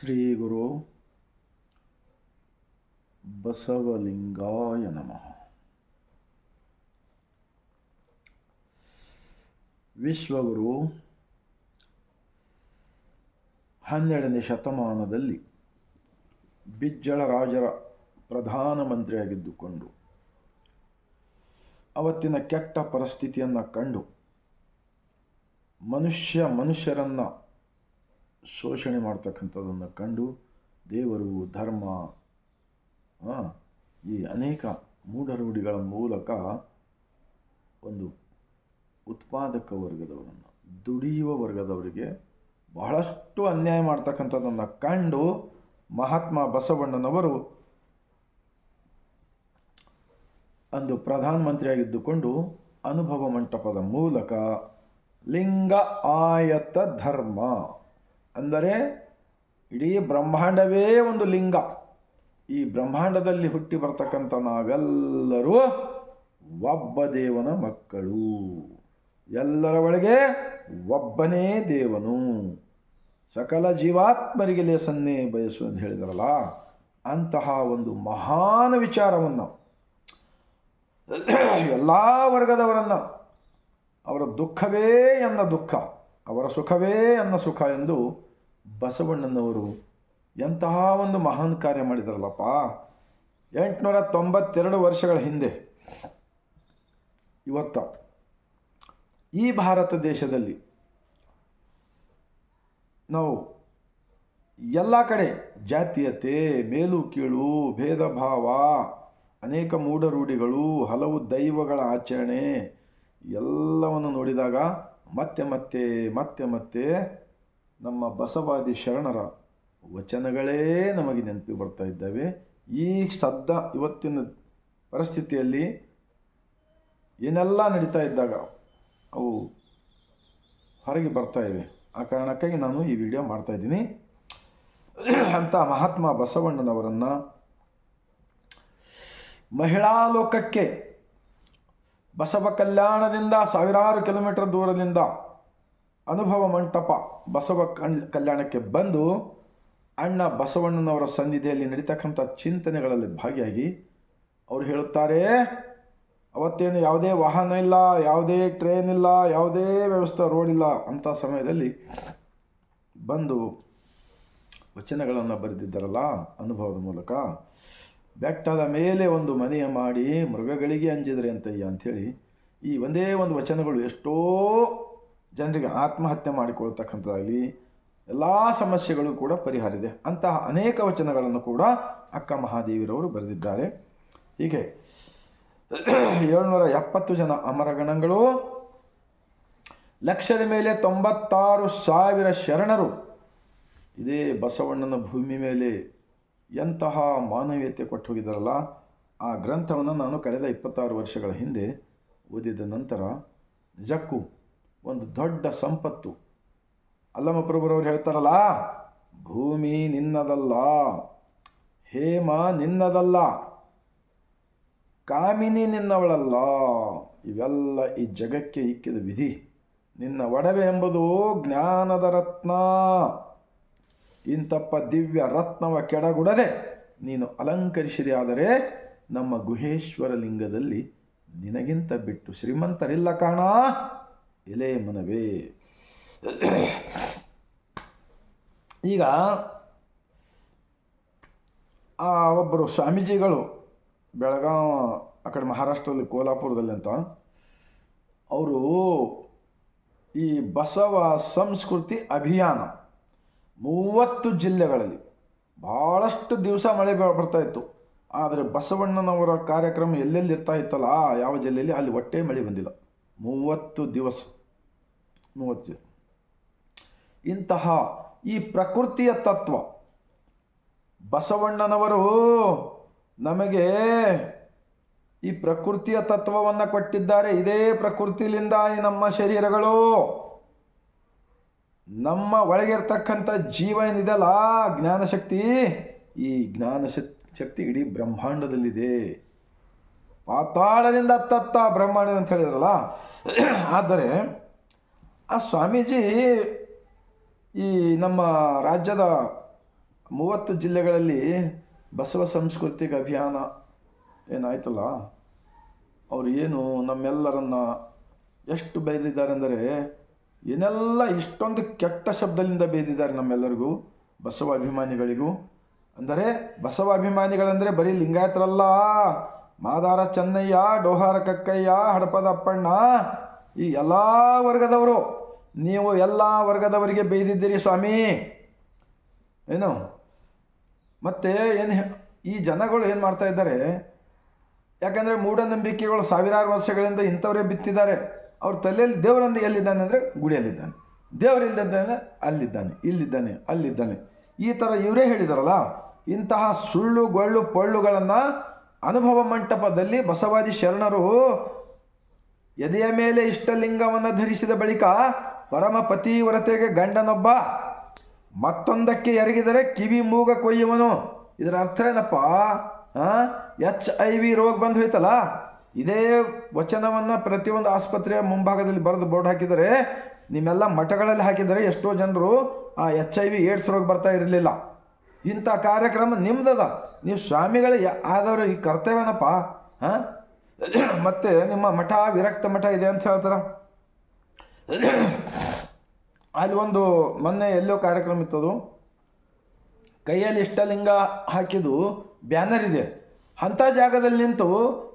ಶ್ರೀ ಗುರು ಬಸವಲಿಂಗಾಯ ನಮಃ. ವಿಶ್ವಗುರು ಹನ್ನೆರಡನೇ ಶತಮಾನದಲ್ಲಿ ಬಿಜ್ಜಳ ರಾಜರ ಪ್ರಧಾನಮಂತ್ರಿಯಾಗಿದ್ದುಕೊಂಡು ಅವತ್ತಿನ ಕೆಟ್ಟ ಪರಿಸ್ಥಿತಿಯನ್ನು ಕಂಡು ಮನುಷ್ಯ ಮನುಷ್ಯರನ್ನು ಶೋಷಣೆ ಮಾಡ್ತಕ್ಕಂಥದ್ದನ್ನು ಕಂಡು ದೇವರು ಧರ್ಮ ಈ ಅನೇಕ ಮೂಢರೂಢಿಗಳ ಮೂಲಕ ಒಂದು ಉತ್ಪಾದಕ ವರ್ಗದವರನ್ನು, ದುಡಿಯುವ ವರ್ಗದವರಿಗೆ ಬಹಳಷ್ಟು ಅನ್ಯಾಯ ಮಾಡ್ತಕ್ಕಂಥದ್ದನ್ನು ಕಂಡು ಮಹಾತ್ಮ ಬಸವಣ್ಣನವರು ಅಂದು ಪ್ರಧಾನಮಂತ್ರಿಯಾಗಿದ್ದುಕೊಂಡು ಅನುಭವ ಮಂಟಪದ ಮೂಲಕ ಲಿಂಗ ಆಯತ ಧರ್ಮ ಅಂದರೆ ಇಡೀ ಬ್ರಹ್ಮಾಂಡವೇ ಒಂದು ಲಿಂಗ. ಈ ಬ್ರಹ್ಮಾಂಡದಲ್ಲಿ ಹುಟ್ಟಿ ಬರ್ತಕ್ಕಂಥ ನಾವೆಲ್ಲರೂ ಒಬ್ಬ ದೇವನ ಮಕ್ಕಳು. ಎಲ್ಲರ ಒಳಗೆ ಒಬ್ಬನೇ ದೇವನು. ಸಕಲ ಜೀವಾತ್ಮರಿಗೆ ಲೇಸನ್ನೇ ಬಯಸು ಅಂತ ಹೇಳಿದ್ರಲ್ಲ, ಅಂತಹ ಒಂದು ಮಹಾನ್ ವಿಚಾರವನ್ನು, ಎಲ್ಲ ವರ್ಗದವರನ್ನು, ಅವರ ದುಃಖವೇ ಎನ್ನ ದುಃಖ. ಅವರ ಸುಖವೇ ಅನ್ನ ಸುಖ ಎಂದು ಬಸವಣ್ಣನವರು ಎಂತಹ ಒಂದು ಮಹಾನ್ ಕಾರ್ಯ ಮಾಡಿದಾರಲ್ಲಪ್ಪ? ಎಂಟುನೂರ ತೊಂಬತ್ತೆರಡು ವರ್ಷಗಳ ಹಿಂದೆ. ಇವತ್ತ ಈ ಭಾರತ ದೇಶದಲ್ಲಿ ನಾವು ಎಲ್ಲ ಕಡೆ ಜಾತೀಯತೆ, ಮೇಲು, ಕೀಳು ಭೇದ ಭಾವ ಅನೇಕ ಮೂಢರೂಢಿಗಳು, ಹಲವು ದೈವಗಳ ಆಚರಣೆ ಎಲ್ಲವನ್ನು ನೋಡಿದಾಗ ಮತ್ತೆ ಮತ್ತೆ ಮತ್ತೆ ಮತ್ತೆ ನಮ್ಮ ಬಸವಾದಿ ಶರಣರ ವಚನಗಳೇ ನಮಗೆ ನೆನಪಿ ಬರ್ತಾ ಇದ್ದಾವೆ. ಈ ಸದ್ದ ಇವತ್ತಿನ ಪರಿಸ್ಥಿತಿಯಲ್ಲಿ ಏನೆಲ್ಲ ನಡೀತಾ ಇದ್ದಾಗ ಅವು ಹೊರಗೆ ಬರ್ತಾ ಇವೆ. ಆ ಕಾರಣಕ್ಕಾಗಿ ನಾನು ಈ ವಿಡಿಯೋ ಮಾಡ್ತಾ ಇದ್ದೀನಿ. ಅಂತ ಮಹಾತ್ಮ ಬಸವಣ್ಣನವರನ್ನು ಮಹಿಳಾ ಲೋಕಕ್ಕೆ ಬಸವ ಕಲ್ಯಾಣದಿಂದ ಸಾವಿರಾರು ಕಿಲೋಮೀಟರ್ ದೂರದಿಂದ ಅನುಭವ ಮಂಟಪ ಬಸವ ಕಲ್ಯಾಣಕ್ಕೆ ಬಂದು ಅಣ್ಣ ಬಸವಣ್ಣನವರ ಸನ್ನಿಧಿಯಲ್ಲಿ ನಡೀತಕ್ಕಂಥ ಚಿಂತನೆಗಳಲ್ಲಿ ಭಾಗಿಯಾಗಿ ಅವರು ಹೇಳುತ್ತಾರೆ, ಅವತ್ತೇನು ಯಾವುದೇ ವಾಹನ ಇಲ್ಲ, ಯಾವುದೇ ಟ್ರೈನ್ ಇಲ್ಲ, ಯಾವುದೇ ವ್ಯವಸ್ಥೆ ರೋಡ್ ಇಲ್ಲ ಅಂಥ ಸಮಯದಲ್ಲಿ ಬಂದು ವಚನಗಳನ್ನು ಬರೆದಿದ್ದಾರಲ್ಲ ಅನುಭವದ ಮೂಲಕ. ಬೆಟ್ಟದ ಮೇಲೆ ಒಂದು ಮನೆಯ ಮಾಡಿ ಮೃಗಗಳಿಗೆ ಅಂಜಿದರೆ ಅಂತಯ್ಯ ಅಂಥೇಳಿ ಈ ಒಂದೇ ಒಂದು ವಚನಗಳು ಎಷ್ಟೋ ಜನರಿಗೆ ಆತ್ಮಹತ್ಯೆ ಮಾಡಿಕೊಳ್ತಕ್ಕಂಥದ್ದಾಗಲಿ ಎಲ್ಲ ಸಮಸ್ಯೆಗಳು ಕೂಡ ಪರಿಹಾರ ಇದೆ. ಅಂತಹ ಅನೇಕ ವಚನಗಳನ್ನು ಕೂಡ ಅಕ್ಕ ಮಹಾದೇವಿರವರು ಬರೆದಿದ್ದಾರೆ. ಹೀಗೆ ಏಳ್ನೂರ ಎಪ್ಪತ್ತು ಜನ ಅಮರಗಣಗಳು ಲಕ್ಷದ ಮೇಲೆ ತೊಂಬತ್ತಾರು ಸಾವಿರ ಶರಣರು ಇದೇ ಬಸವಣ್ಣನ ಭೂಮಿ ಮೇಲೆ ಎಂತಹ ಮಾನವೀಯತೆ ಕೊಟ್ಟು ಹೋಗಿದ್ದಾರಲ್ಲ ಆ ಗ್ರಂಥವನ್ನು ನಾನು ಕಳೆದ ಇಪ್ಪತ್ತಾರು ವರ್ಷಗಳ ಹಿಂದೆ ಓದಿದ ನಂತರ ನಿಜಕ್ಕೂ ಒಂದು ದೊಡ್ಡ ಸಂಪತ್ತು. ಅಲ್ಲಮ್ಮ ಪ್ರಭುರವ್ರು ಹೇಳ್ತಾರಲ್ಲ, ಭೂಮಿ ನಿನ್ನದಲ್ಲ, ಹೇಮ ನಿನ್ನದಲ್ಲ, ಕಾಮಿನಿ ನಿನ್ನವಳಲ್ಲ, ಇವೆಲ್ಲ ಈ ಜಗಕ್ಕೆ ಇಕ್ಕಿದ ವಿಧಿ. ನಿನ್ನ ಒಡವೆ ಎಂಬುದು ಜ್ಞಾನದ ರತ್ನ. ಇಂತಪ್ಪ ದಿವ್ಯ ರತ್ನವ ಕೆಡಗುಡದೆ ನೀನು ಅಲಂಕರಿಸಿದೆ ಆದರೆ ನಮ್ಮ ಗುಹೇಶ್ವರ ಲಿಂಗದಲ್ಲಿ ನಿನಗಿಂತ ಬಿಟ್ಟು ಶ್ರೀಮಂತರಿಲ್ಲ ಕಾಣ. ಎಲೆ ಮನವೇ. ಈಗ ಆ ಒಬ್ಬರು ಸ್ವಾಮೀಜಿಗಳು ಬೆಳಗಾವ್ ಆ ಕಡೆ ಮಹಾರಾಷ್ಟ್ರದಲ್ಲಿ ಕೋಲ್ಹಾಪುರದಲ್ಲಿ ಅಂತ, ಅವರು ಈ ಬಸವ ಸಂಸ್ಕೃತಿ ಅಭಿಯಾನ ಮೂವತ್ತು ಜಿಲ್ಲೆಗಳಲ್ಲಿ ಭಾಳಷ್ಟು ದಿವಸ ಮಳೆ ಬರ್ತಾ ಇತ್ತು. ಆದರೆ ಬಸವಣ್ಣನವರ ಕಾರ್ಯಕ್ರಮ ಎಲ್ಲೆಲ್ಲಿ ಇರ್ತಾ ಇತ್ತಲ್ಲ ಯಾವ ಜಿಲ್ಲೆಯಲ್ಲಿ ಅಲ್ಲಿ ಒಟ್ಟೆ ಮಳೆ ಬಂದಿಲ್ಲ. ಮೂವತ್ತು ದಿವಸ. ಮೂವತ್ತು ಇಂತಹ ಈ ಪ್ರಕೃತಿಯ ತತ್ವ. ಬಸವಣ್ಣನವರು ನಮಗೆ ಈ ಪ್ರಕೃತಿಯ ತತ್ವವನ್ನು ಕೊಟ್ಟಿದ್ದಾರೆ. ಇದೇ ಪ್ರಕೃತಿಲಿಂದ ನಮ್ಮ ಶರೀರಗಳು. ನಮ್ಮ ಒಳಗಿರ್ತಕ್ಕಂಥ ಜೀವ ಏನಿದೆಯಲ್ಲ, ಜ್ಞಾನಶಕ್ತಿ? ಈ ಜ್ಞಾನ ಶಕ್- ಶಕ್ತಿ ಇಡೀ ಬ್ರಹ್ಮಾಂಡದಲ್ಲಿದೆ. ಪಾತಾಳದಿಂದ ತತ್ತ ಬ್ರಹ್ಮಾಂಡ ಅಂತ ಹೇಳಿದ್ರಲ್ಲ? ಆದರೆ, ಆ ಸ್ವಾಮೀಜಿ ಈ ನಮ್ಮ ರಾಜ್ಯದ ಮೂವತ್ತು ಜಿಲ್ಲೆಗಳಲ್ಲಿ ಬಸವ ಸಾಂಸ್ಕೃತಿಕ ಅಭಿಯಾನ ಏನಾಯ್ತಲ್ಲ, ಅವರು ಏನು ನಮ್ಮೆಲ್ಲರನ್ನ ಎಷ್ಟು ಬೈದಿದ್ದಾರೆ ಅಂದರೆ ಏನೆಲ್ಲ ಇಷ್ಟೊಂದು ಕೆಟ್ಟ ಶಬ್ದದಿಂದ ಬೇದಿದ್ದಾರೆ ನಮ್ಮೆಲ್ಲರಿಗೂ, ಬಸವ ಅಭಿಮಾನಿಗಳಿಗೂ. ಅಂದರೆ ಬಸವ ಅಭಿಮಾನಿಗಳಂದರೆ ಬರೀ ಲಿಂಗಾಯತರಲ್ಲ. ಮಾದಾರ ಚೆನ್ನಯ್ಯ, ಡೋಹಾರ ಕಕ್ಕಯ್ಯ, ಹಡಪದ ಅಪ್ಪಣ್ಣ, ಈ ಎಲ್ಲ ವರ್ಗದವರು. ನೀವು ಎಲ್ಲ ವರ್ಗದವರಿಗೆ ಬೇಯ್ದಿದ್ದೀರಿ ಸ್ವಾಮಿ. ಏನು? ಮತ್ತೆ ಏನು ಈ ಜನಗಳು ಏನು ಮಾಡ್ತಾ ಇದ್ದಾರೆ? ಯಾಕಂದರೆ ಮೂಢನಂಬಿಕೆಗಳು ಸಾವಿರಾರು ವರ್ಷಗಳಿಂದ ಇಂಥವರೇ ಬಿತ್ತಿದ್ದಾರೆ. ಅವ್ರ ತಲೆಯಲ್ಲಿ ದೇವರಂದು ಎಲ್ಲಿದ್ದಾನೆ ಅಂದರೆ ಗುಡಿಯಲ್ಲಿದ್ದಾನೆ. ದೇವರಿಲ್ಲದಿದ್ದಾನೆ ಅಲ್ಲಿದ್ದಾನೆ, ಇಲ್ಲಿದ್ದಾನೆ, ಅಲ್ಲಿದ್ದಾನೆ. ಈ ಥರ ಇವರೇ ಹೇಳಿದಾರಲ್ಲ, ಇಂತಹ ಸುಳ್ಳು, ಗೊಳ್ಳು, ಪೊಳ್ಳುಗಳನ್ನು ಅನುಭವ ಮಂಟಪದಲ್ಲಿ ಬಸವಾದಿ ಶರಣರು ಎದೆಯ ಮೇಲೆ ಇಷ್ಟಲಿಂಗವನ್ನು ಧರಿಸಿದ ಬಳಿಕ ಪರಮ ಪತಿವ್ರತೆಗೆ ಗಂಡನೊಬ್ಬ ಮತ್ತೊಂದಕ್ಕೆ ಎರಗಿದರೆ ಕಿವಿ ಮೂಗ ಕೊಯ್ಯುವನು. ಇದರ ಅರ್ಥ ಏನಪ್ಪ? ಎಚ್ ಐ ವಿ ರೋಗ ಬಂದು ಹೋಯ್ತಲ್ಲ? ಇದೇ ವಚನವನ್ನು ಪ್ರತಿಯೊಂದು ಆಸ್ಪತ್ರೆಯ ಮುಂಭಾಗದಲ್ಲಿ ಬರೆದು ಬೋರ್ಡ್ ಹಾಕಿದರೆ, ನಿಮ್ಮೆಲ್ಲ ಮಠಗಳಲ್ಲಿ ಹಾಕಿದರೆ ಎಷ್ಟೋ ಜನರು, ಆ ಎಚ್ ಐ ವಿ ಏಡ್ಸ್ ರೋಗ ಬರ್ತಾ ಇರಲಿಲ್ಲ. ಇಂಥ ಕಾರ್ಯಕ್ರಮ ನಿಮ್ದದ. ನೀವು ಸ್ವಾಮಿಗಳು ಆದವರು ಈ ಕರ್ತವ್ಯನಪ್ಪ, ಹಾಂ? ಮತ್ತೆ ನಿಮ್ಮ ಮಠ, ವಿರಕ್ತ ಮಠ ಇದೆ ಅಂತ ಹೇಳ್ತಾರ. ಅಲ್ಲಿ ಒಂದು ಮೊನ್ನೆ ಎಲ್ಲೋ ಕಾರ್ಯಕ್ರಮ ಇತ್ತದು. ಕೈಯಲ್ಲಿ ಇಷ್ಟಲಿಂಗ ಹಾಕಿದ್ದು ಬ್ಯಾನರ್ ಇದೆ. ಅಂಥ ಜಾಗದಲ್ಲಿ ನಿಂತು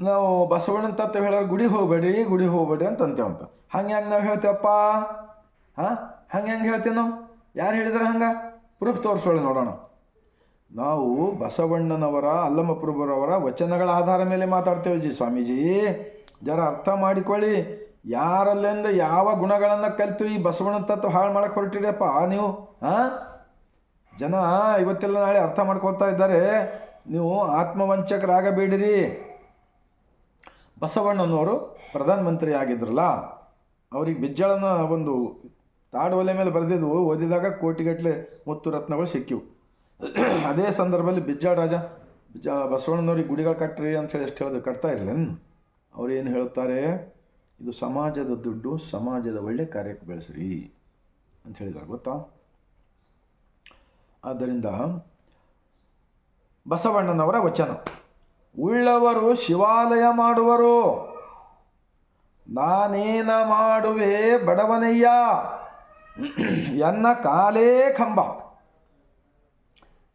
ನಾವು ಬಸವಣ್ಣನ ತತ್ವ ಹೇಳೋರು ಗುಡಿ ಹೋಗ್ಬೇಡ್ರಿ ಗುಡಿ ಹೋಗ್ಬೇಡ್ರಿ ಅಂತ ಅಂತೇವಂತ ಹಂಗೆ ಹೆಂಗೆ ನಾವು ಹೇಳ್ತೇವಪ್ಪ. ಹಾಂ? ಹಂಗೆ ಹೆಂಗೆ ಹೇಳ್ತೀವಿ ನಾವು. ಯಾರು ಹೇಳಿದ್ರೆ ಹಂಗೆ? ಪ್ರೂಫ್ ತೋರಿಸೋಳಿ ನೋಡೋಣ. ನಾವು ಬಸವಣ್ಣನವರ, ಅಲ್ಲಮಪ್ರಭುರವರ ವಚನಗಳ ಆಧಾರ ಮೇಲೆ ಮಾತಾಡ್ತೇವೆ ಜಿ ಸ್ವಾಮೀಜಿ. ಜರ ಅರ್ಥ ಮಾಡಿಕೊಳ್ಳಿ. ಯಾರಲ್ಲಿಂದ ಯಾವ ಗುಣಗಳನ್ನು ಕಲಿತು ಈ ಬಸವಣ್ಣ ತತ್ವ ಹಾಳು ಮಾಡಕ್ಕೆ ಹೊರಟಿರಪ್ಪ ನೀವು? ಹಾಂ? ಜನ ಇವತ್ತೆಲ್ಲ ನಾಳೆ ಅರ್ಥ ಮಾಡ್ಕೊಳ್ತಾ ಇದ್ದಾರೆ. ನೀವು ಆತ್ಮವಂಚಕರಾಗಬೇಡಿರಿ. ಬಸವಣ್ಣನವರು ಪ್ರಧಾನಮಂತ್ರಿ ಆಗಿದ್ರಲ್ಲ ಅವ್ರಿಗೆ ಬಿಜ್ಜಳನ ಒಂದು ತಾಡು ಒಲೆ ಮೇಲೆ ಬರೆದಿದ್ವು, ಓದಿದಾಗ ಕೋಟಿಗಟ್ಟಲೆ ಮುತ್ತು ರತ್ನಗಳು ಸಿಕ್ಕಿವು. ಅದೇ ಸಂದರ್ಭದಲ್ಲಿ ಬಿಜ್ಜಾಳ ರಾಜ, ಬಿಜ್ಜ, ಬಸವಣ್ಣನವ್ರಿಗೆ ಗುಡಿಗಳು ಕಟ್ಟ್ರಿ ಹೇಳಿ ಎಷ್ಟು ಹೇಳಿದ್ರು, ಕಟ್ತಾ ಇರಲಿಲ್ಲ ಅವ್ರು ಏನು ಹೇಳ್ತಾರೆ ಇದು ಸಮಾಜದ ದುಡ್ಡು, ಸಮಾಜದ ಒಳ್ಳೆ ಕಾರ್ಯಕ್ಕೆ ಬೆಳೆಸ್ರಿ ಅಂತ ಹೇಳಿದಾರೆ, ಗೊತ್ತಾ? ಆದ್ದರಿಂದ ಬಸವಣ್ಣನವರ ವಚನ. ಉಳ್ಳವರು ಶಿವಾಲಯ ಮಾಡುವರು. ನಾನೇನ ಮಾಡುವೆ ಬಡವನಯ್ಯ? ಎನ್ನ ಕಾಲೇ ಕಂಬ.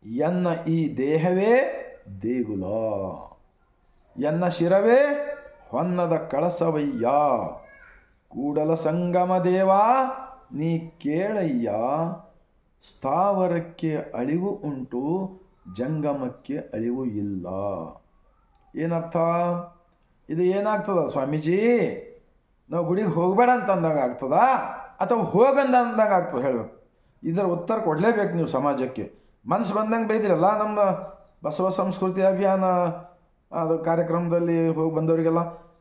ಎನ್ನ ಈ ದೇಹವೇ ದೇಗುಲ. ಎನ್ನ ಶಿರವೇ ಹೊನ್ನದ ಕಳಸವಯ್ಯ. ಕೂಡಲ ಸಂಗಮ ದೇವ, ನೀ ಕೇಳಯ್ಯ. ಸ್ಥಾವರಕ್ಕೆ ಅಳಿವು ಉಂಟು, ಜಂಗಮಕ್ಕೆ ಅಳಿವು ಇಲ್ಲ. ಏನರ್ಥ? ಇದು ಏನಾಗ್ತದ ಸ್ವಾಮೀಜಿ? ನಾವು ಗುಡಿಗೆ ಹೋಗಬೇಡ ಅಂತ ಅಂದಾಗ ಆಗ್ತದ? ಅಥವಾ ಹೋಗಂದ ಅಂದಾಗ ಆಗ್ತದೆ ಹೇಳಬೇಕು ಇದರ ಉತ್ತರ ಕೊಡಲೇಬೇಕು ನೀವು ಸಮಾಜಕ್ಕೆ. ಮನಸ್ಸು ಬಂದಂಗೆ ಬೈದಿರಲ್ಲ ನಮ್ಮ ಬಸವ ಸಂಸ್ಕೃತಿ ಅಭಿಯಾನ, ಅದು ಕಾರ್ಯಕ್ರಮದಲ್ಲಿ ಹೋಗಿ ಬಂದವರಿಗೆಲ್ಲ?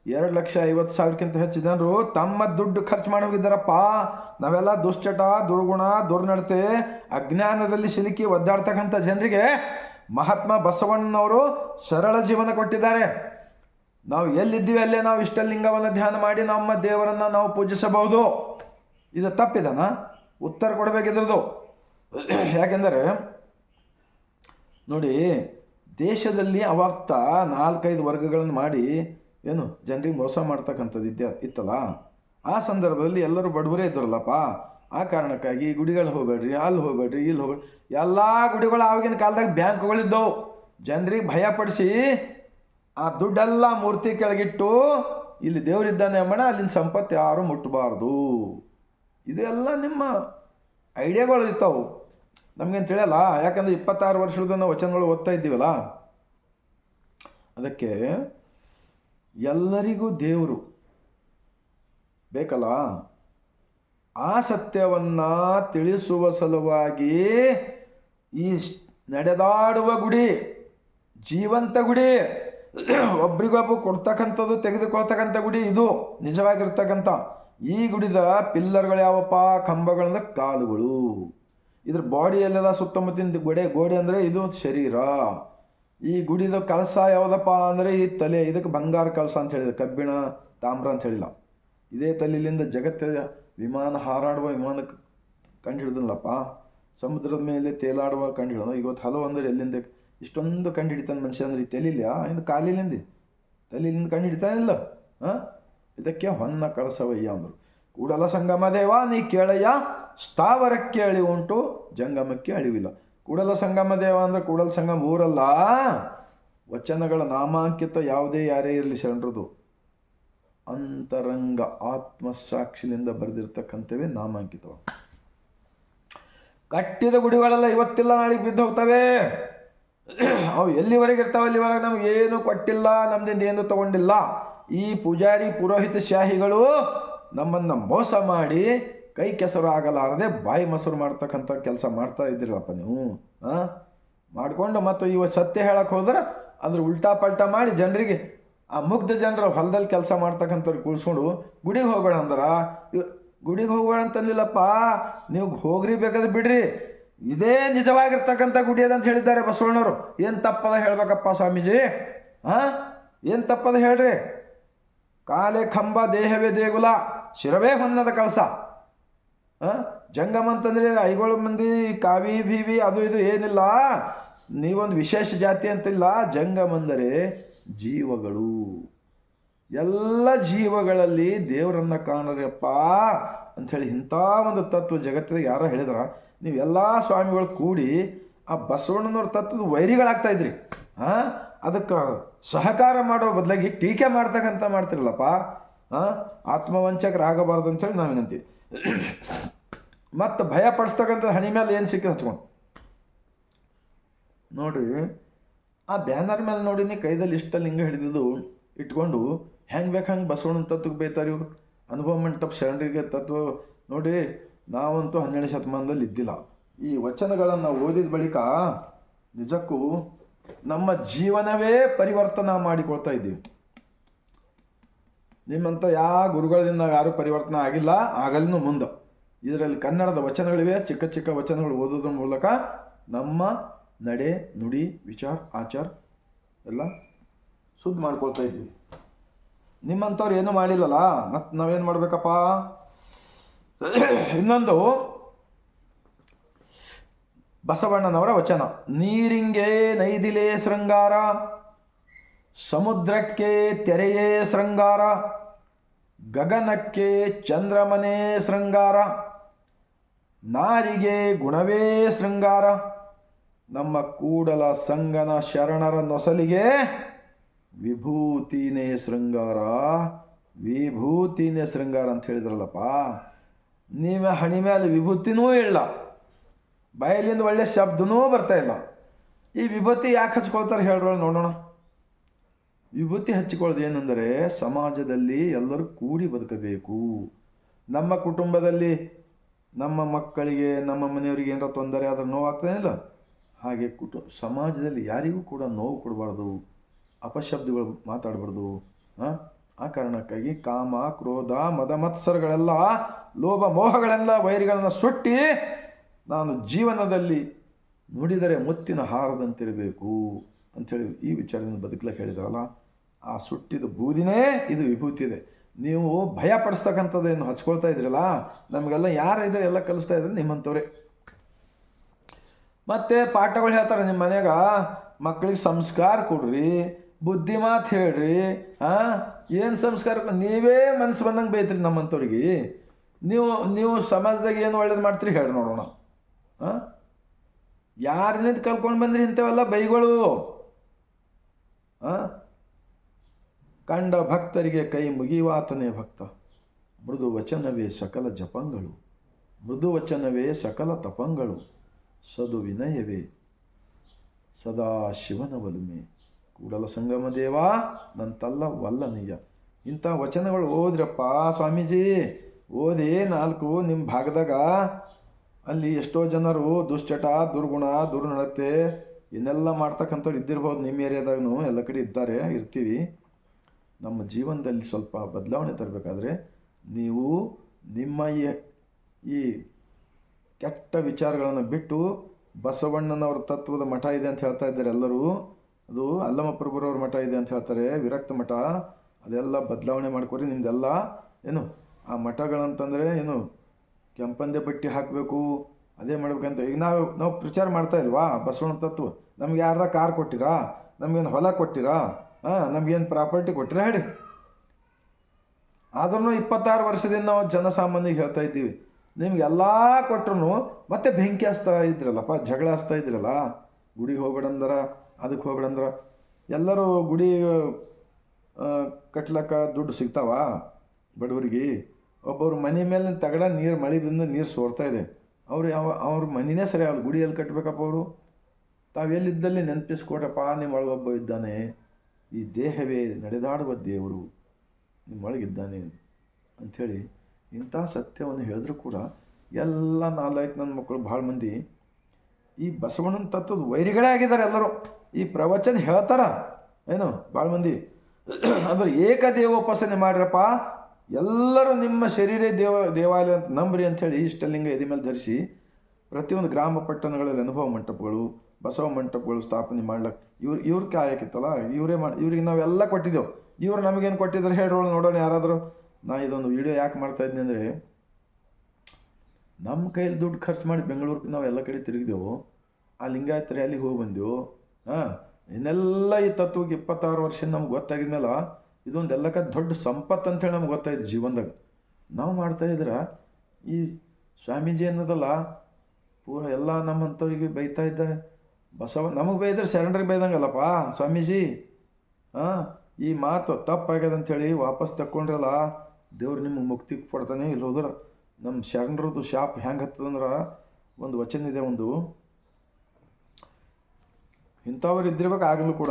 ಎರಡು ಲಕ್ಷ ಐವತ್ತು ಸಾವಿರಕ್ಕಿಂತ ಹೆಚ್ಚು ಜನರು ತಮ್ಮ ದುಡ್ಡು ಖರ್ಚು ಮಾಡಿ ನಾವೆಲ್ಲ ದುಶ್ಚಟ, ದುರ್ಗುಣ, ದುರ್ನಡತೆ, ಅಜ್ಞಾನದಲ್ಲಿ ಸಿಲುಕಿ ಒದ್ದಾಡ್ತಕ್ಕಂಥ ಜನರಿಗೆ ಮಹಾತ್ಮ ಬಸವಣ್ಣನವರು ಸರಳ ಜೀವನ ಕೊಟ್ಟಿದ್ದಾರೆ. ನಾವು ಎಲ್ಲಿದ್ದೀವಿ ಅಲ್ಲೇ ನಾವು ಇಷ್ಟಲಿಂಗವನ್ನು ಧ್ಯಾನ ಮಾಡಿ ನಮ್ಮ ದೇವರನ್ನು ನಾವು ಪೂಜಿಸಬಹುದು. ಇದು ತಪ್ಪಿದನ? ಉತ್ತರ ಕೊಡಬೇಕಿದ್ರದು ಯಾಕೆಂದರೆ, ನೋಡಿ, ದೇಶದಲ್ಲಿ ಅವಾಗ್ತ ನಾಲ್ಕೈದು ವರ್ಗಗಳನ್ನು ಮಾಡಿ ಏನು, ಜನರಿಗೆ ಮೋಸ ಮಾಡ್ತಕ್ಕಂಥದ್ದು ಇದ್ದ ಇತ್ತಲ್ಲ? ಆ ಸಂದರ್ಭದಲ್ಲಿ ಎಲ್ಲರೂ ಬಡವರೇ ಇದ್ರಲ್ಲಪ್ಪ. ಆ ಕಾರಣಕ್ಕಾಗಿ ಗುಡಿಗಳು ಹೋಗ್ಬೇಡ್ರಿ ಅಲ್ಲಿ ಹೋಗ್ಬೇಡ್ರಿ ಇಲ್ಲಿ ಹೋಗ್ಬೇಡ್ರಿ. ಎಲ್ಲ ಗುಡಿಗಳು ಆವಾಗಿನ ಕಾಲದಾಗ ಬ್ಯಾಂಕ್ಗಳಿದ್ದವು. ಜನರಿಗೆ ಭಯಪಡಿಸಿ ಆ ದುಡ್ಡೆಲ್ಲ ಮೂರ್ತಿ ಕೆಳಗಿಟ್ಟು ಇಲ್ಲಿ ದೇವರಿದ್ದಾನೆ ಅಮ್ಮಣ ಅಲ್ಲಿನ ಸಂಪತ್ತು ಯಾರು ಮುಟ್ಟಬಾರ್ದು ಇದು ಎಲ್ಲ ನಿಮ್ಮ ಐಡಿಯಾಗಳು ಇರ್ತಾವೆ. ನಮಗೇನು ತಿಳಿಯಲ್ಲ, ಯಾಕಂದ್ರೆ ಇಪ್ಪತ್ತಾರು ವರ್ಷದ ನಾವು ವಚನಗಳು ಓದ್ತಾ ಇದ್ದೀವಲ್ಲ? ಅದಕ್ಕೆ ಎಲ್ಲರಿಗೂ ದೇವರು ಬೇಕಲ್ಲ? ಆ ಸತ್ಯವನ್ನು ತಿಳಿಸುವ ಸಲುವಾಗಿ ಈ ನಡೆದಾಡುವ ಗುಡಿ, ಜೀವಂತ ಗುಡಿ ಒಬ್ರಿಗೊಬ್ಬ ಕೊಡ್ತಕ್ಕಂಥದ್ದು, ತೆಗೆದುಕೊಳ್ತಕ್ಕಂಥ ಗುಡಿ ಇದು, ನಿಜವಾಗಿರ್ತಕ್ಕಂಥ. ಈ ಗುಡಿದ ಪಿಲ್ಲರ್ಗಳು ಯಾವಪ್ಪ? ಕಂಬಗಳಂದ್ರೆ ಕಾಲುಗಳು. ಇದ್ರ ಬಾಡಿ ಎಲ್ಲದ ಸುತ್ತಮುತ್ತಿನ ಗೋಡೆ ಗೋಡೆ ಅಂದರೆ ಇದು ಶರೀರ. ಈ ಗುಡಿದ ಕಲಸ ಯಾವುದಪ್ಪ ಅಂದರೆ ಈ ತಲೆ, ಇದಕ್ಕೆ ಬಂಗಾರ ಕಲಸ ಅಂತ ಹೇಳಿದ್ರು, ಕಬ್ಬಿಣ, ತಾಮ್ರ ಅಂತ ಹೇಳಿಲ್ಲ. ಇದೇ ತಲೆಯಿಂದ ಜಗತ್ತಿನ ವಿಮಾನ ಹಾರಾಡುವ ವಿಮಾನಕ್ಕೆ ಕಂಡು ಸಮುದ್ರದ ಮೇಲೆ ತೇಲಾಡುವ ಕಂಡು ಇವತ್ತು ಹಲವು ಅಂದರೆ ಎಲ್ಲಿಂದ ಇಷ್ಟೊಂದು ಕಂಡು ಹಿಡಿತಾನೆ ಮನುಷ್ಯ ಅಂದ್ರೆ ಈ ತಲಿಲ್ಲ ಇಂದು ಕಾಲಿಲಿಂದ ತಲೀಲಿಂದ ಕಂಡು ಹಿಡಿತಾನಿಲ್ಲ ಹಾಂ? ಇದಕ್ಕೆ ಹೊನ್ನ ಕಳಸವಯ್ಯ ಅಂದರು. ಕೂಡಲ ಸಂಗಮ ದೇವ, ನೀ ಕೇಳಯ್ಯ, ಸ್ಥಾವರಕ್ಕೆ ಅಳಿವು ಉಂಟು, ಜಂಗಮಕ್ಕೆ ಅಳಿವಿಲ್ಲ. ಕೂಡಲ ಸಂಗಮ ದೇವ ಅಂದ್ರೆ ಕೂಡಲ ಸಂಗಮ ಊರಲ್ಲ? ವಚನಗಳ ನಾಮಾಂಕಿತ ಯಾವುದೇ ಯಾರೇ ಇರಲಿ ಶರಣರದು. ಅಂತರಂಗ ಆತ್ಮ ಸಾಕ್ಷಿನಿಂದ ಬರೆದಿರ್ತಕ್ಕಂಥವೇ ನಾಮಾಂಕಿತವ ಕಟ್ಟಿದ ಗುಡಿಗಳೆಲ್ಲ ಇವತ್ತಿಲ್ಲ, ನಾಳೆಗೆ ಬಿದ್ದು ಹೋಗ್ತವೆ. ಅವು ಎಲ್ಲಿವರೆಗೆ ಇರ್ತಾವೆ ಅಲ್ಲಿವರೆಗೆ ನಮ್ಗೆ ಏನು ಕೊಟ್ಟಿಲ್ಲ, ನಮ್ದಿಂದ ಏನು ತಗೊಂಡಿಲ್ಲ. ಈ ಪೂಜಾರಿ ಪುರೋಹಿತ ಶಾಹಿಗಳು ನಮ್ಮನ್ನು ಮೋಸ ಮಾಡಿ ಕೈ ಕೆಸರು ಆಗಲಾರದೆ ಬಾಯಿ ಮೊಸರು ಮಾಡ್ತಕ್ಕಂಥ ಕೆಲಸ ಮಾಡ್ತಾ ಇದ್ದಿರಲ್ಲಪ್ಪ ನೀವು ಹಾಂ ಮಾಡಿಕೊಂಡು ಮತ್ತು ಇವ ಸತ್ಯ ಹೇಳಕ್ಕೆ ಹೋದ್ರೆ ಅಂದ್ರೆ ಉಲ್ಟಾ ಪಲ್ಟಾ ಮಾಡಿ ಜನರಿಗೆ ಆ ಮುಗ್ಧ ಜನರ ಹೊಲದಲ್ಲಿ ಕೆಲಸ ಮಾಡ್ತಕ್ಕಂಥವ್ರು ಕೂರಿಸ್ಕೊಂಡು, ಗುಡಿಗೆ ಹೋಗೋಣ ಅಂದ್ರ. ಗುಡಿಗೆ ಹೋಗೋಣ ಅಂತಂದಿಲ್ಲಪ್ಪ, ನೀವು ಹೋಗ್ರಿ ಬೇಕಾದ್ರೆ ಬಿಡ್ರಿ. ಇದೇ ನಿಜವಾಗಿರ್ತಕ್ಕಂಥ ಗುಡಿ ಅದಂತ ಹೇಳಿದ್ದಾರೆ ಬಸವಣ್ಣವರು. ಏನು ತಪ್ಪದ ಹೇಳ್ಬೇಕಪ್ಪ ಸ್ವಾಮೀಜಿ? ಹಾಂ ಏನು ತಪ್ಪದ ಹೇಳ್ರಿ? ಕಾಲೆ ಕಂಬ, ದೇಹವೇ ದೇಗುಲ, ಶಿರವೇ ಹೊನ್ನದ ಕಳಸ. ಹಾಂ ಜಂಗಮ ಅಂತಂದರೆ ಐಗೋಳು ಮಂದಿ, ಕಾವಿ ಬೀವಿ ಅದು ಇದು ಏನಿಲ್ಲ. ನೀವೊಂದು ವಿಶೇಷ ಜಾತಿ ಅಂತಿಲ್ಲ. ಜಂಗಮ್ ಅಂದರೆ ಜೀವಗಳು. ಎಲ್ಲ ಜೀವಗಳಲ್ಲಿ ದೇವರನ್ನು ಕಾಣರಪ್ಪ ಅಂಥೇಳಿ ಇಂಥ ಒಂದು ತತ್ವ ಜಗತ್ತಿನ ಯಾರೋ ಹೇಳಿದ್ರ, ನೀವು ಎಲ್ಲ ಸ್ವಾಮಿಗಳು ಕೂಡಿ ಆ ಬಸವಣ್ಣನವ್ರ ತತ್ವದ ವೈರಿಗಳಾಗ್ತಾ ಇದ್ರಿ. ಹಾಂ ಅದಕ್ಕೆ ಸಹಕಾರ ಮಾಡೋ ಬದಲಾಗಿ ಟೀಕೆ ಮಾಡ್ತಕ್ಕಂಥ ಮಾಡ್ತಿರಲ್ಲಪ್ಪ. ಹಾಂ ಆತ್ಮವಂಚಕರಾಗಬಾರ್ದು ಅಂಥೇಳಿ ನಾವು ವಿನಂತಿ ಮತ್ತು ಭಯ ಪಡಿಸ್ತಕ್ಕಂಥ ಹಣಿ ಮೇಲೆ ಏನು ಸಿಕ್ಕಿದೆ ಹಚ್ಕೊಂಡು? ನೋಡ್ರಿ ಆ ಬ್ಯಾನರ್ ಮೇಲೆ ನೋಡಿನಿ ಕೈದಲ್ಲಿ ಇಷ್ಟ ಲಿಂಗ ಹಿಡಿದಿದ್ದು ಇಟ್ಕೊಂಡು, ಹೆಂಗೆ ಬೇಕು ಹಂಗೆ ಬಸವಣ್ಣನ ತತ್ವಕ್ಕೆ ಬೈತಾರೆ ಇವರು? ಅನುಭವ ಮಂಟಪ ಶರಣರಿಗೆ ತತ್ವ ನೋಡಿ, ನಾವಂತೂ ಹನ್ನೆರಡು ಶತಮಾನದಲ್ಲಿ ಇದ್ದಿಲ್ಲ. ಈ ವಚನಗಳನ್ನು ಓದಿದ ಬಳಿಕ ನಿಜಕ್ಕೂ ನಮ್ಮ ಜೀವನವೇ ಪರಿವರ್ತನ ಮಾಡಿಕೊಳ್ತಾ ಇದ್ದೀವಿ. ನಿಮ್ಮಂಥ ಯಾವ ಗುರುಗಳಿಂದ ಯಾರೂ ಪರಿವರ್ತನೆ ಆಗಿಲ್ಲ ಆಗಲಿನೂ ಮುಂದೆ. ಇದರಲ್ಲಿ ಕನ್ನಡದ ವಚನಗಳಿವೆ, ಚಿಕ್ಕ ಚಿಕ್ಕ ವಚನಗಳು ಓದೋದ್ರ ಮೂಲಕ ನಮ್ಮ ನಡೆ, ನುಡಿ, ವಿಚಾರ, ಆಚಾರ ಎಲ್ಲ ಶುದ್ಧ ಮಾಡ್ಕೊಳ್ತಾ ಇದ್ದೀವಿ. ನಿಮ್ಮಂಥವ್ರು ಏನೂ ಮಾಡಿಲ್ಲಲ್ಲ? ಮತ್ತು ನಾವೇನು ಮಾಡಬೇಕಪ್ಪ? ಇನ್ನೊಂದು, ಬಸವಣ್ಣನವರ ವಚನ. ನೀರಿಂಗೆ ನೈದಿಲೇ ಶೃಂಗಾರ, ಸಮುದ್ರಕ್ಕೆ ತೆರೆಯೇ ಶೃಂಗಾರ, ಗಗನಕ್ಕೆ ಚಂದ್ರಮನೆ ಶೃಂಗಾರ, ನಾರಿಗೆ ಗುಣವೇ ಶೃಂಗಾರ. ನಮ್ಮ ಕೂಡಲ ಸಂಗನ ಶರಣರ ನೊಸಲಿಗೆ ವಿಭೂತಿನೇ ಶೃಂಗಾರ ವಿಭೂತಿನೇ ಶೃಂಗಾರ ಅಂತ ಹೇಳಿದ್ರಲ್ಲಪ್ಪ. ನೀವೇ ಹಣಿ ಮೇಲೆ ವಿಭೂತಿನೂ ಇಲ್ಲ, ಬಯಲಿಂದ ಒಳ್ಳೆ ಶಬ್ದನೂ ಬರ್ತಾ ಇಲ್ಲ. ಈ ವಿಭೂತಿ ಯಾಕೆ ಹಚ್ಕೊಳ್ತಾರೆ ಹೇಳ್ರೊಳ ನೋಡೋಣ. ವಿಭೂತಿ ಹಚ್ಚಿಕೊಳ್ಳೋದು ಏನೆಂದರೆ ಸಮಾಜದಲ್ಲಿ ಎಲ್ಲರೂ ಕೂಡಿ ಬದುಕಬೇಕು. ನಮ್ಮ ಕುಟುಂಬದಲ್ಲಿ ನಮ್ಮ ಮಕ್ಕಳಿಗೆ, ನಮ್ಮ ಮನೆಯವರಿಗೆ ಏನಾರ ತೊಂದರೆ ಆದ್ರೆ ನೋವಾಗ್ತಾನಿಲ್ಲ ಹಾಗೆ ಕುಟು ಸಮಾಜದಲ್ಲಿ ಯಾರಿಗೂ ಕೂಡ ನೋವು ಕೊಡಬಾರ್ದು, ಅಪಶಬ್ದಗಳು ಮಾತಾಡಬಾರ್ದು, ಆ? ಕಾರಣಕ್ಕಾಗಿ ಕಾಮ, ಕ್ರೋಧ, ಮದ ಮತ್ಸರಗಳೆಲ್ಲ, ಲೋಭ, ಮೋಹಗಳೆಲ್ಲ ವೈರಿಗಳನ್ನು ಸುಟ್ಟಿ ನಾನು ಜೀವನದಲ್ಲಿ ನುಡಿದರೆ ಮುತ್ತಿನ ಹಾರದಂತಿರಬೇಕು ಅಂಥೇಳಿ ಈ ವಿಚಾರದಿಂದ ಬದುಕಲಿಕ್ಕೆ ಹೇಳಿದ್ರಲ್ಲ, ಆ ಸುಟ್ಟಿದ ಬೂದಿನೇ ಇದು ವಿಭೂತಿ ಇದೆ ನೀವು ಭಯ ಪಡಿಸ್ತಕ್ಕಂಥದ್ದೇನು ಹಚ್ಕೊಳ್ತಾ ಇದ್ರಲ್ಲ, ನಮಗೆಲ್ಲ ಯಾರು ಇದೆ ಎಲ್ಲ ಕಲಿಸ್ತಾ ಇದ್ರೆ ನಿಮ್ಮಂಥವ್ರೆ. ಮತ್ತೆ ಪಾಠಗಳು ಹೇಳ್ತಾರೆ ನಿಮ್ಮ ಮನೆಯಾಗ ಮಕ್ಕಳಿಗೆ ಸಂಸ್ಕಾರ ಕೊಡ್ರಿ, ಬುದ್ಧಿ ಮಾತು ಹೇಳ್ರಿ ಹಾಂ ಏನು ಸಂಸ್ಕಾರ ನೀವೇ ಮನ್ಸು ಬಂದಂಗೆ ಬೈತ್ರಿ ನಮ್ಮಂಥವ್ರಿಗೆ. ನೀವು ನೀವು ಸಮಾಜದಾಗ ಏನು ಒಳ್ಳೇದು ಮಾಡ್ತೀರಿ ಹೇಳಿ ನೋಡೋಣ. ಹಾಂ ಯಾರನ್ನಿಂದ ಕಲ್ಕೊಂಡು ಬಂದ್ರಿ ಇಂಥವೆಲ್ಲ ಬೈಗಳು. ಹಾಂ ಕಂಡ ಭಕ್ತರಿಗೆ ಕೈ ಮುಗಿಯುವಾತನೇ ಭಕ್ತ. ಮೃದು ವಚನವೇ ಸಕಲ ಜಪಂಗಳು. ಮೃದು ವಚನವೇ ಸಕಲ ತಪಂಗಳು. ಸದು ವಿನಯವೇ ಸದಾ ಶಿವನ ಒಲುಮೆ ಕೂಡಲ ಸಂಗಮ ದೇವ, ನಂತಲ್ಲ ವಲ್ಲನಯ್ಯ ಇಂಥ ವಚನಗಳು ಓದ್ರಪ್ಪ ಸ್ವಾಮೀಜಿ. ಓದಿ ನಾಲ್ಕು ನಿಮ್ಮ ಭಾಗದಾಗ. ಅಲ್ಲಿ ಎಷ್ಟೋ ಜನರು ದುಶ್ಚಟ, ದುರ್ಗುಣ, ದುರ್ನಡತೆ ಇನ್ನೆಲ್ಲ ಮಾಡ್ತಕ್ಕಂಥವ್ರು ಇದ್ದಿರ್ಬೋದು ನಿಮ್ಮ ಏರಿಯಾದಾಗೂ ಎಲ್ಲ ಕಡೆ ಇದ್ದಾರೆ, ಇರ್ತೀವಿ. ನಮ್ಮ ಜೀವನದಲ್ಲಿ ಸ್ವಲ್ಪ ಬದಲಾವಣೆ ತರಬೇಕಾದ್ರೆ ನೀವು ನಿಮ್ಮ ಈ- ಈ ಕೆಟ್ಟ ವಿಚಾರಗಳನ್ನು ಬಿಟ್ಟು ಬಸವಣ್ಣನವ್ರ ತತ್ವದ ಮಠ ಇದೆ ಅಂತ ಹೇಳ್ತಾ ಇದ್ದಾರೆ ಎಲ್ಲರೂ. ಅದು ಅಲ್ಲಮ ಪ್ರಭುರವ್ರ ಮಠ ಇದೆ ಅಂತ ಹೇಳ್ತಾರೆ, ವಿರಕ್ತ ಮಠ. ಅದೆಲ್ಲ ಬದಲಾವಣೆ ಮಾಡ್ಕೊರಿ ನಿಮ್ದೆಲ್ಲ. ಏನು, ಆ ಮಠಗಳಂತಂದರೆ ಏನು, ಕೆಂಪಂದೆ ಪಟ್ಟಿ ಹಾಕಬೇಕು, ಅದೇ ಮಾಡ್ಬೇಕಂತ. ಈಗ ನಾವು ನಾವು ಪ್ರಚಾರ ಮಾಡ್ತಾ ಇಲ್ವಾ? ಬಸವಣ್ಣ ತತ್ವ. ನಮ್ಗೆ ಯಾರ ಕಾರ್ ಕೊಟ್ಟಿರಾ? ನಮಗೇನು ಹೊಲ ಕೊಟ್ಟಿರಾ? ಹಾಂ ನಮಗೇನು ಪ್ರಾಪರ್ಟಿ ಕೊಟ್ಟಿರಾ ಹೇಳಿ. ಆದ್ರೂ ಇಪ್ಪತ್ತಾರು ವರ್ಷದಿಂದ ನಾವು ಜನಸಾಮಾನ್ಯರಿಗೆ ಹೇಳ್ತಾ ಇದ್ದೀವಿ. ನಿಮ್ಗೆ ಎಲ್ಲ ಕೊಟ್ಟರು ಮತ್ತೆ ಬೆಂಕಿ ಹಚ್ತಾ ಇದ್ರಲ್ಲಪ್ಪ, ಜಗಳ ಹಚ್ತಾ ಇದ್ರಲ್ಲ? ಗುಡಿಗೆ ಹೋಗ್ಬೇಡಂದ್ರ ಅದಕ್ಕೆ ಹೋಗ್ಬೇಡಂದ್ರ ಎಲ್ಲರೂ ಗುಡಿ ಕಟ್ಲಕ್ಕ ದುಡ್ಡು ಸಿಗ್ತಾವ ಬಡವರಿಗೆ? ಒಬ್ಬರು ಮನೆ ಮೇಲೆ ತಗಡ ನೀರು, ಮಳೆ ಬಂದು ನೀರು ಸೋರ್ತಾ ಇದೆ. ಅವ್ರು ಯಾವ, ಅವ್ರ ಮನೆಯೇ ಸರಿ ಅವ್ರು ಗುಡಿ ಎಲ್ಲಿ ಕಟ್ಟಬೇಕಪ್ಪ ಅವರು. ತಾವು ಎಲ್ಲಿದ್ದಲ್ಲಿ ನೆನಪಿಸ್ಕೊಡಪ್ಪ ನಿಮ್ಮೊಳಗೊಬ್ಬ ಇದ್ದಾನೆ. ಈ ದೇಹವೇ ನಡೆದಾಡುವ ದೇವರು ನಿಮ್ಮೊಳಗಿದ್ದಾನೆ ಅಂಥೇಳಿ ಇಂಥ ಸತ್ಯವನ್ನು ಹೇಳಿದ್ರು ಕೂಡ ಎಲ್ಲ ನಾಲ್ಕು ನನ್ನ ಮಕ್ಕಳು ಭಾಳ ಮಂದಿ ಈ ಬಸವಣ್ಣನ ತತ್ವದ ವೈರಿಗಳೇ ಆಗಿದ್ದಾರೆ ಎಲ್ಲರೂ. ಈ ಪ್ರವಚನ ಹೇಳ್ತಾರ. ಏನು? ಭಾಳ ಮಂದಿ. ಅಂದ್ರೆ ಏಕದೇವೋಪಾಸನೆ ಮಾಡ್ರಪ್ಪ, ಎಲ್ಲರೂ ನಿಮ್ಮ ಶರೀರೇ ದೇವ, ದೇವಾಲಯ ಅಂತ ನಂಬ್ರಿ ಅಂಥೇಳಿ ಇಷ್ಟಲಿಂಗ ಎದೆ ಮೇಲೆ ಧರಿಸಿ ಪ್ರತಿಯೊಂದು ಗ್ರಾಮ ಪಟ್ಟಣಗಳಲ್ಲಿ ಅನುಭವ ಮಂಟಪಗಳು, ಬಸವ ಮಂಟಪಗಳು ಸ್ಥಾಪನೆ ಮಾಡ್ಲಕ್ಕೆ ಇವ್ರು, ಇವ್ರ ಕಾಯಕಿತ್ತಲ್ಲ ಇವರೇ ಮಾಡಿ, ಇವ್ರಿಗೆ ನಾವೆಲ್ಲ ಕೊಟ್ಟಿದ್ದೆವು. ಇವ್ರು ನಮಗೇನು ಕೊಟ್ಟಿದ್ರು ಹೇಳ್ರೋಳು ನೋಡೋಣ ಯಾರಾದರೂ. ನಾ ಇದೊಂದು ವಿಡಿಯೋ ಯಾಕೆ ಮಾಡ್ತಾ ಇದ್ದೀನಿ ಅಂದರೆ ನಮ್ಮ ಕೈಯಲ್ಲಿ ದುಡ್ಡು ಖರ್ಚು ಮಾಡಿ ಬೆಂಗಳೂರಿಗೆ ನಾವು ಎಲ್ಲ ಕಡೆ ತಿರುಗಿದೆವು, ಆ ಲಿಂಗಾಯತ ರ್ಯಾಲಿಗೆ ಹೋಗಿ ಬಂದೆವು. ಹಾಂ, ಇನ್ನೆಲ್ಲ ಈ ತತ್ವಕ್ಕೆ ಇಪ್ಪತ್ತಾರು ವರ್ಷ ನಮ್ಗೆ ಗೊತ್ತಾಗಿದ್ಮೇಲೆ ಇದೊಂದು ಎಲ್ಲಕ್ಕ ದೊಡ್ಡ ಸಂಪತ್ತು ಅಂತೇಳಿ ನಮ್ಗೆ ಗೊತ್ತಾಯ್ತು ಜೀವನದಾಗ. ನಾವು ಮಾಡ್ತಾ ಇದ್ರೆ, ಈ ಸ್ವಾಮೀಜಿ ಅನ್ನೋದಲ್ಲ, ಪೂರ ಎಲ್ಲ ನಮ್ಮಂಥವ್ರಿಗೆ ಬೈತಾ ಇದ್ದಾರೆ ಬಸವ, ನಮಗೆ ಬೈದ್ರೆ ಶರಣರಿಗೆ ಬೈದಂಗಲ್ಲಪ್ಪ, ಸ್ವಾಮೀಜಿ. ಹಾಂ, ಈ ಮಾತು ತಪ್ಪಾಗ್ಯದ ಅಂಥೇಳಿ ವಾಪಸ್ ತಕ್ಕೊಂಡ್ರಲ್ಲ ದೇವ್ರು ನಿಮ್ಗೆ ಮುಕ್ತಿ ಕೊಡ್ತಾನೆ ಇಲ್ಲೋದ್ರೆ ನಮ್ಮ ಶರಣರದ್ದು ಶಾಪ್ ಹೆಂಗೆ ಹತ್ತದಂದ್ರೆ ಒಂದು ವಚನ ಇದೆ ಒಂದು. ಇಂಥವ್ರು ಇದ್ದಿರ್ಬೇಕು ಆಗಲೂ ಕೂಡ.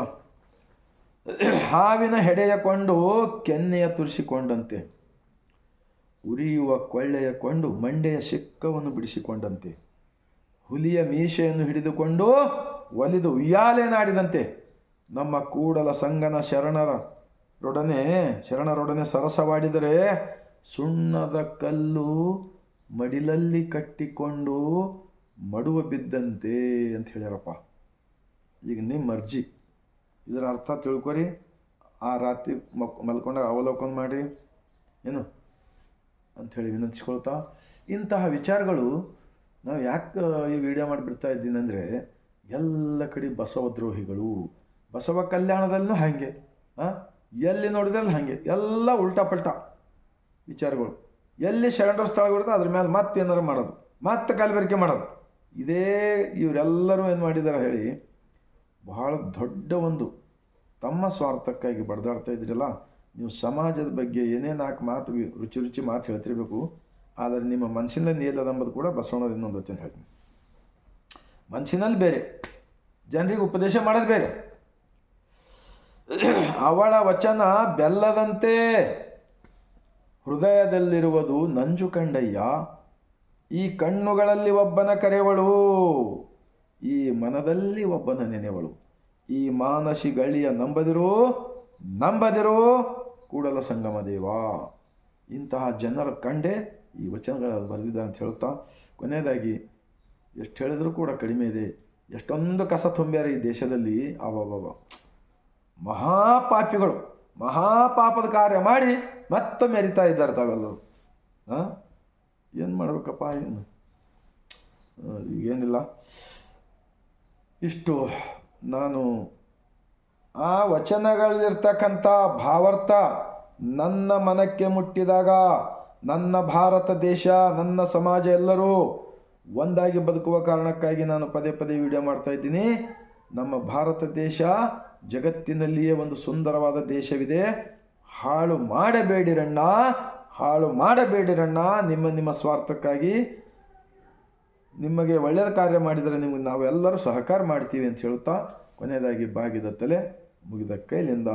ಹಾವಿನ ಹೆಡೆಯ ಕೊಂಡು ಕೆನ್ನೆಯ ತುರಿಸಿಕೊಂಡಂತೆ. ಉರಿಯುವ ಕೊಳ್ಳೆಯ ಕೊಂಡು ಮಂಡೆಯ ಸಿಕ್ಕವನ್ನು ಬಿಡಿಸಿಕೊಂಡಂತೆ. ಹುಲಿಯ ಮೀಸೆಯನ್ನು ಹಿಡಿದುಕೊಂಡು ಒಲಿದು ಉಯ್ಯಾಲೆನಾಡಿದಂತೆ ನಮ್ಮ ಕೂಡಲ ಸಂಗನ ಶರಣರ ರೊಡನೆ ಶರಣರೊಡನೆ ಸರಸವಾಡಿದರೆ ಸುಣ್ಣದ ಕಲ್ಲು ಮಡಿಲಲ್ಲಿ ಕಟ್ಟಿಕೊಂಡು ಮಡುವ ಬಿದ್ದಂತೆ ಅಂತ ಹೇಳ್ಯಾರಪ್ಪ. ಈಗ ನಿಮ್ಮ ಅರ್ಜಿ, ಇದರ ಅರ್ಥ ತಿಳ್ಕೊರಿ. ಆ ರಾತ್ರಿ ಮಕ್ ಮಲ್ಕೊಂಡಾಗ ಅವಲೋಕನ ಮಾಡಿ ಏನು? ಅಂಥೇಳಿ ವಿನಂತಿಸ್ಕೊಳ್ತಾ. ಇಂತಹ ವಿಚಾರಗಳು ನಾವು ಯಾಕೆ ಈ ವಿಡಿಯೋ ಮಾಡಿಬಿಡ್ತಾ ಇದ್ದೀನಿ ಅಂದರೆ, ಎಲ್ಲ ಕಡೆ ಬಸವದ್ರೋಹಿಗಳು ಬಸವ ಕಲ್ಯಾಣದಲ್ಲೂ ಹಾಗೆ ಹಾಂ ಎಲ್ಲಿ ನೋಡಿದ್ರಲ್ಲಿ ಹಾಗೆ, ಎಲ್ಲ ಉಲ್ಟಾ ಪಲ್ಟಾ ವಿಚಾರಗಳು. ಎಲ್ಲಿ ಶರಣರ ಸ್ಥಳ ಬಿಡುತ್ತೆ ಅದ್ರ ಮೇಲೆ ಮತ್ತೆ ಏನಾರು ಮಾಡೋದು, ಮತ್ತೆ ಕಲಬೆರಕೆ ಮಾಡೋದು. ಇದೇ ಇವರೆಲ್ಲರೂ ಏನು ಮಾಡಿದ್ದಾರೆ ಹೇಳಿ, ಬಹಳ ದೊಡ್ಡ ಒಂದು ತಮ್ಮ ಸ್ವಾರ್ಥಕ್ಕಾಗಿ ಬಡ್ದಾಡ್ತಾ ಇದ್ರಲ್ಲ, ನೀವು ಸಮಾಜದ ಬಗ್ಗೆ ಏನೇ ನಾಲ್ಕು ಮಾತು ರುಚಿ ರುಚಿ ಮಾತು ಹೇಳ್ತಿರ್ಬೇಕು, ಆದರೆ ನಿಮ್ಮ ಮನಸ್ಸಿನಲ್ಲಿ ಏಲದ ಎಂಬುದು ಕೂಡ ಬಸವಣ್ಣವ್ರು ಇನ್ನೊಂದು ವಚನ ಹೇಳ್ತೀನಿ. ಮನಸ್ಸಿನಲ್ಲಿ ಬೇರೆ, ಜನರಿಗೆ ಉಪದೇಶ ಮಾಡೋದು ಬೇರೆ. ಅವಳ ವಚನ ಬೆಲ್ಲದಂತೆ ಹೃದಯದಲ್ಲಿರುವುದು ನಂಜು ಕಂಡಯ್ಯ. ಈ ಕಣ್ಣುಗಳಲ್ಲಿ ಒಬ್ಬನ ಕರೆವಳು, ಈ ಮನದಲ್ಲಿ ಒಬ್ಬನ ನೆನೆವಳು. ಈ ಮಾನಸಿ ಗಳಿಯ ನಂಬದಿರು ನಂಬದಿರು ಕೂಡಲ ಸಂಗಮ ದೇವ. ಇಂತಹ ಜನರ ಕಂಡೆ ಈ ವಚನಗಳಲ್ಲಿ ಬರೆದಿದ್ದ ಅಂತ ಹೇಳ್ತಾ ಕೊನೆಯದಾಗಿ ಎಷ್ಟು ಹೇಳಿದರೂ ಕೂಡ ಕಡಿಮೆ ಇದೆ. ಎಷ್ಟೊಂದು ಕಸ ತುಂಬ್ಯಾರ ಈ ದೇಶದಲ್ಲಿ. ಅವಾಬಾಬ ಮಹಾಪಾಪಿಗಳು, ಮಹಾಪಾಪದ ಕಾರ್ಯ ಮಾಡಿ ಮತ್ತೆ ಮೆರಿತಾ ಇದ್ದಾರೆ ತಾವೆಲ್ಲರೂ. ಹಾಂ ಏನು ಮಾಡಬೇಕಪ್ಪ, ಏನು? ಈಗೇನಿಲ್ಲ. ಇಷ್ಟು ನಾನು ಆ ವಚನಗಳಲ್ಲಿರ್ತಕ್ಕಂಥ ಭಾವಾರ್ಥ ನನ್ನ ಮನಕ್ಕೆ ಮುಟ್ಟಿದಾಗ ನನ್ನ ಭಾರತ ದೇಶ, ನನ್ನ ಸಮಾಜ ಎಲ್ಲರೂ ಒಂದಾಗಿ ಬದುಕುವ ಕಾರಣಕ್ಕಾಗಿ ನಾನು ಪದೇ ಪದೇ ವಿಡಿಯೋ ಮಾಡ್ತಾ ಇದ್ದೀನಿ. ನಮ್ಮ ಭಾರತ ದೇಶ ಜಗತ್ತಿನಲ್ಲಿಯೇ ಒಂದು ಸುಂದರವಾದ ದೇಶವಿದೆ. ಹಾಳು ಮಾಡಬೇಡಿರಣ್ಣ ಹಾಳು ಮಾಡಬೇಡಿರಣ್ಣ. ನಿಮ್ಮ ನಿಮ್ಮ ಸ್ವಾರ್ಥಕ್ಕಾಗಿ ನಿಮಗೆ ಒಳ್ಳೆಯದ ಕಾರ್ಯ ಮಾಡಿದರೆ ನಿಮಗೆ ನಾವೆಲ್ಲರೂ ಸಹಕಾರ ಮಾಡ್ತೀವಿ ಅಂತ ಹೇಳುತ್ತಾ ಕೊನೆಯದಾಗಿ ಬಾಗಿದ ತಲೆ ಮುಗಿದ ಕೈಲಿಂದ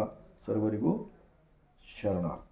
ಸರ್ವರಿಗೂ ಶರಣಾರ್ಥಿ.